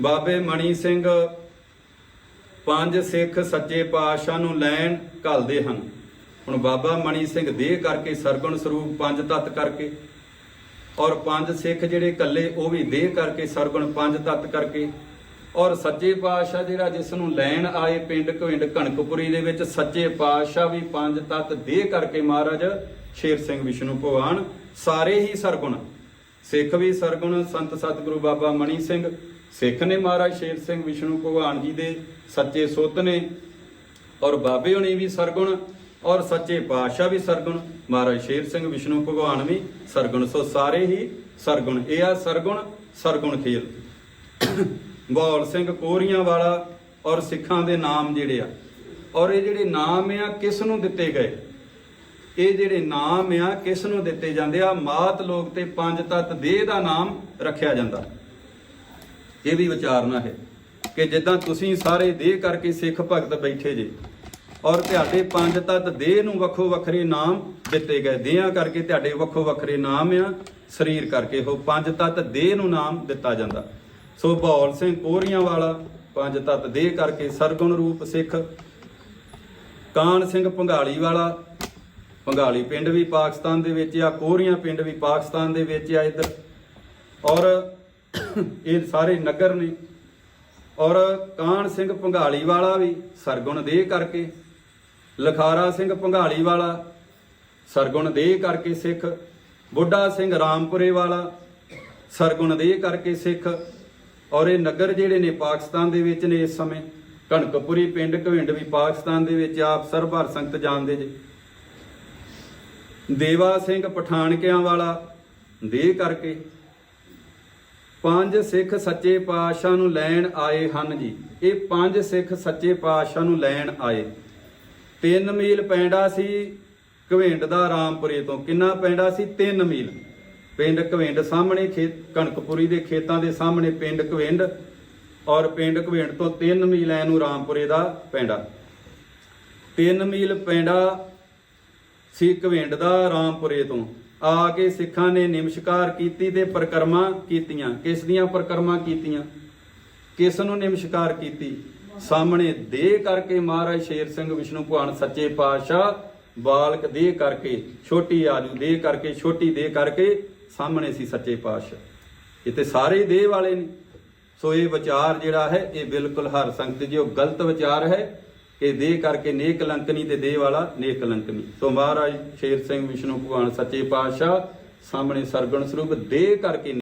ਬਾਬੇ ਮਣੀ ਸਿੰਘ ਪੰਜ ਸਿੱਖ ਸੱਚੇ ਪਾਤਸ਼ਾਹ ਨੂੰ ਲੈਣ ਘੱਲਦੇ ਹਨ। ਹੁਣ ਬਾਬਾ ਮਣੀ ਸਿੰਘ ਦੇਹ ਕਰਕੇ, ਸਰਗੁਣ ਸਰੂਪ ਪੰਜ ਤਤ ਕਰਕੇ ਔਰ ਪੰਜ ਸਿੱਖ ਜਿਹੜੇ ਇਕੱਲੇ, ਉਹ ਵੀ ਦੇਹ ਕਰਕੇ, ਸਰਗੁਣ ਪੰਜ ਤਤ ਕਰਕੇ ਔਰ ਸੱਚੇ ਪਾਤਸ਼ਾਹ ਜਿਹੜਾ ਜਿਸ ਨੂੰ ਲੈਣ ਆਏ ਪਿੰਡ ਘਵਿੰਡ ਕਣਕਪੁਰੀ ਦੇ ਵਿੱਚ, ਸੱਚੇ ਪਾਤਸ਼ਾਹ ਵੀ ਪੰਜ ਤਤ ਦੇਹ ਕਰਕੇ ਮਹਾਰਾਜ ਸ਼ੇਰ ਸਿੰਘ ਵਿਸ਼ਨੂੰ ਭਗਵਾਨ, ਸਾਰੇ ਹੀ ਸਰਗੁਣ ਸਿੱਖ ਵੀ ਸਰਗੁਣ ਸੰਤ ਸਤਿਗੁਰੂ ਬਾਬਾ ਮਣੀ ਸਿੰਘ, ਸਿੱਖ ਨੇ ਮਹਾਰਾਜ ਸ਼ੇਰ ਸਿੰਘ ਵਿਸ਼ਨੂੰ ਭਗਵਾਨ ਜੀ ਦੇ ਸੱਚੇ ਸੁੱਤ ਨੇ, ਔਰ ਬਾਬੇ ਹੋਣੀ ਵੀ ਸਰਗੁਣ, ਔਰ ਸੱਚੇ ਪਾਤਸ਼ਾਹ ਵੀ ਸਰਗੁਣ, ਮਹਾਰਾਜ ਸ਼ੇਰ ਸਿੰਘ ਵਿਸ਼ਨੂੰ ਭਗਵਾਨ ਵੀ ਸਰਗੁਣ। ਸੋ ਸਾਰੇ ਹੀ ਸਰਗੁਣ। ਇਹ ਆ ਸਰਗੁਣ ਸਰਗੁਣ ਖੇਲ। ਬੌਲ ਸਿੰਘ ਕੋਰੀਆਂ ਵਾਲਾ ਔਰ ਸਿੱਖਾਂ ਦੇ ਨਾਮ ਜਿਹੜੇ ਆ, ਔਰ ਇਹ ਜਿਹੜੇ ਨਾਮ ਆ, ਕਿਸ ਨੂੰ ਦਿੱਤੇ ਗਏ? ਇਹ ਜਿਹੜੇ ਨਾਮ ਆ, ਕਿਸ ਨੂੰ ਦਿੱਤੇ ਜਾਂਦੇ ਆ? ਮਾਤ ਲੋਕ ਤੇ ਪੰਜ ਤਤ ਦੇਹ ਦਾ ਨਾਮ ਰੱਖਿਆ ਜਾਂਦਾ। ਇਹ ਵੀ ਵਿਚਾਰਨਾ ਹੈ ਕਿ ਜਿੱਦਾਂ ਤੁਸੀਂ ਸਾਰੇ ਦੇਹ ਕਰਕੇ ਸਿੱਖ ਭਗਤ ਬੈਠੇ ਜੇ ਔਰ ਤੁਹਾਡੇ ਪੰਜ ਤਤ ਦੇਹ ਨੂੰ ਵੱਖੋ ਵੱਖਰੇ ਨਾਮ ਦਿੱਤੇ ਗਏ, ਦੇਹਾਂ ਕਰਕੇ ਤੁਹਾਡੇ ਵੱਖੋ ਵੱਖਰੇ ਨਾਮ ਆ, ਸਰੀਰ ਕਰਕੇ ਉਹ ਪੰਜ ਤਤ ਦੇਹ ਨੂੰ ਨਾਮ ਦਿੱਤਾ ਜਾਂਦਾ। ਸੋ ਬੌਲ ਸਿੰਘ ਕੋਰੀਆਂ ਵਾਲਾ ਪੰਜ ਤਤ ਦੇਹ ਕਰਕੇ ਸਰਗੁਣ ਰੂਪ ਸਿੱਖ, ਕਾਨ ਸਿੰਘ ਭੰਗਾਲੀ ਵਾਲਾ ਭੰਗਾਲੀ ਪਿੰਡ ਵੀ ਪਾਕਿਸਤਾਨ ਦੇ ਵਿੱਚ ਆ, ਕੋਰੀਆਂ ਪਿੰਡ ਵੀ ਪਾਕਿਸਤਾਨ ਦੇ ਵਿੱਚ ਆ ਇੱਧਰ। ਔਰ ਇਹ ਸਾਰੇ ਨਗਰ ਨੇ। ਔਰ ਕਾਨ ਸਿੰਘ ਭੰਗਾਲੀ ਵਾਲਾ ਵੀ ਸਰਗੁਣ ਦੇਹ ਕਰਕੇ, ਲਖਾਰਾ ਸਿੰਘ ਭੰਗਾਲੀ ਵਾਲਾ ਸਰਗੁਣ ਦੇਹ ਕਰਕੇ ਸਿੱਖ, ਬੁੱਢਾ ਸਿੰਘ ਰਾਮਪੁਰੇ ਵਾਲਾ ਸਰਗੁਣ ਦੇਹ ਕਰਕੇ ਸਿੱਖ। ਔਰ ਇਹ ਨਗਰ ਜਿਹੜੇ ਨੇ ਪਾਕਿਸਤਾਨ ਦੇ ਵਿੱਚ ਨੇ ਇਸ ਸਮੇਂ, ਕਣਕਪੁਰੀ ਪਿੰਡ, ਘਵਿੰਡ ਵੀ ਪਾਕਿਸਤਾਨ ਦੇ ਵਿੱਚ ਆਪ ਸਰਭਰ ਸੰਗਤ ਜਾਣਦੇ ਜੇ। ਦੇਵਾ ਸਿੰਘ ਪਠਾਨਕਿਆਂ ਵਾਲਾ ਦੇ ਕਰਕੇ। ਪੰਜ ਸਿੱਖ ਸੱਚੇ ਪਾਤਸ਼ਾਹ ਨੂੰ ਲੈਣ ਆਏ ਹਨ ਜੀ। ਇਹ ਪੰਜ ਸਿੱਖ ਸੱਚੇ ਪਾਤਸ਼ਾਹ ਨੂੰ ਲੈਣ ਆਏ। ਤਿੰਨ ਮੀਲ ਪੈਂਡਾ ਸੀ ਘਵਿੰਡ ਦਾ ਰਾਮਪੁਰੇ ਤੋਂ। ਕਿੰਨਾ ਪੈਂਡਾ ਸੀ? 3 ਮੀਲ। ਪਿੰਡ ਘਵਿੰਡ ਸਾਹਮਣੇ, ਖੇਤ ਕਣਕਪੁਰੀ ਦੇ ਖੇਤਾਂ ਦੇ ਸਾਹਮਣੇ ਪਿੰਡ ਕਵਿੰਡ ਔਰ ਪਿੰਡ ਘਵਿੰਡ ਤੋਂ 3 ਮੀਲ ਐ ਨੂੰ ਰਾਮਪੁਰੇ ਦਾ ਪੈਂਡਾ। 3 ਮੀਲ ਪੈਂਡਾ ਸੀ ਘਵਿੰਡ ਦਾ ਰਾਮਪੁਰੇ ਤੋਂ। ਆ ਕੇ ਸਿੱਖਾਂ ਨੇ ਨਿਮਸ਼ਕਾਰ ਕੀਤੀ ਤੇ ਪ੍ਰਕਰਮਾਂ ਕੀਤੀਆਂ। ਕਿਸ ਦੀਆਂ ਪ੍ਰਕਰਮਾਂ ਕੀਤੀਆਂ? ਕਿਸ ਨੂੰ ਨਿਮਸ਼ਕਾਰ ਕੀਤੀ? ਸਾਹਮਣੇ ਦੇਹ ਕਰਕੇ ਮਹਾਰਾਜ ਸ਼ੇਰ ਸਿੰਘ ਵਿਸ਼ਨੂੰ ਭਗਵਾਨ ਸੱਚੇ ਪਾਤਸ਼ਾਹ, ਬਾਲਕ ਦੇਹ ਕਰਕੇ, ਛੋਟੀ ਆਜੂ ਦੇਹ ਕਰਕੇ, ਛੋਟੀ ਦੇਹ ਕਰਕੇ ਸਾਹਮਣੇ ਸੀ ਸੱਚੇ ਪਾਤਸ਼ਾਹ। ਇਹ ਤੇ ਸਾਰੇ ਦੇਹ ਵਾਲੇ ਨੇ। ਸੋ ਇਹ ਵਿਚਾਰ ਜਿਹੜਾ ਹੈ, ਇਹ ਬਿਲਕੁਲ ਹਰ ਸੰਗਤ ਜੀ ਉਹ ਗਲਤ ਵਿਚਾਰ ਹੈ। ਕਿ ਦੇਹ ਕਰਕੇ ਨੇਕ ਕਲੰਕਨੀ ਤੇ ਦੇਹ ਵਾਲਾ ਨੇਕ ਕਲੰਕਨੀ ਸੋ ਮਹਾਰਾਜ ਸ਼ੇਰ ਸਿੰਘ, ਵਿਸ਼ਨੂੰ ਭਗਵਾਨ, ਸੱਚੇ ਪਾਤਸ਼ਾਹ, ਸਾਹਮਣੇ ਸਰਗਣ ਸਰੂਪ, ਦੇਹ ਕਰਕੇ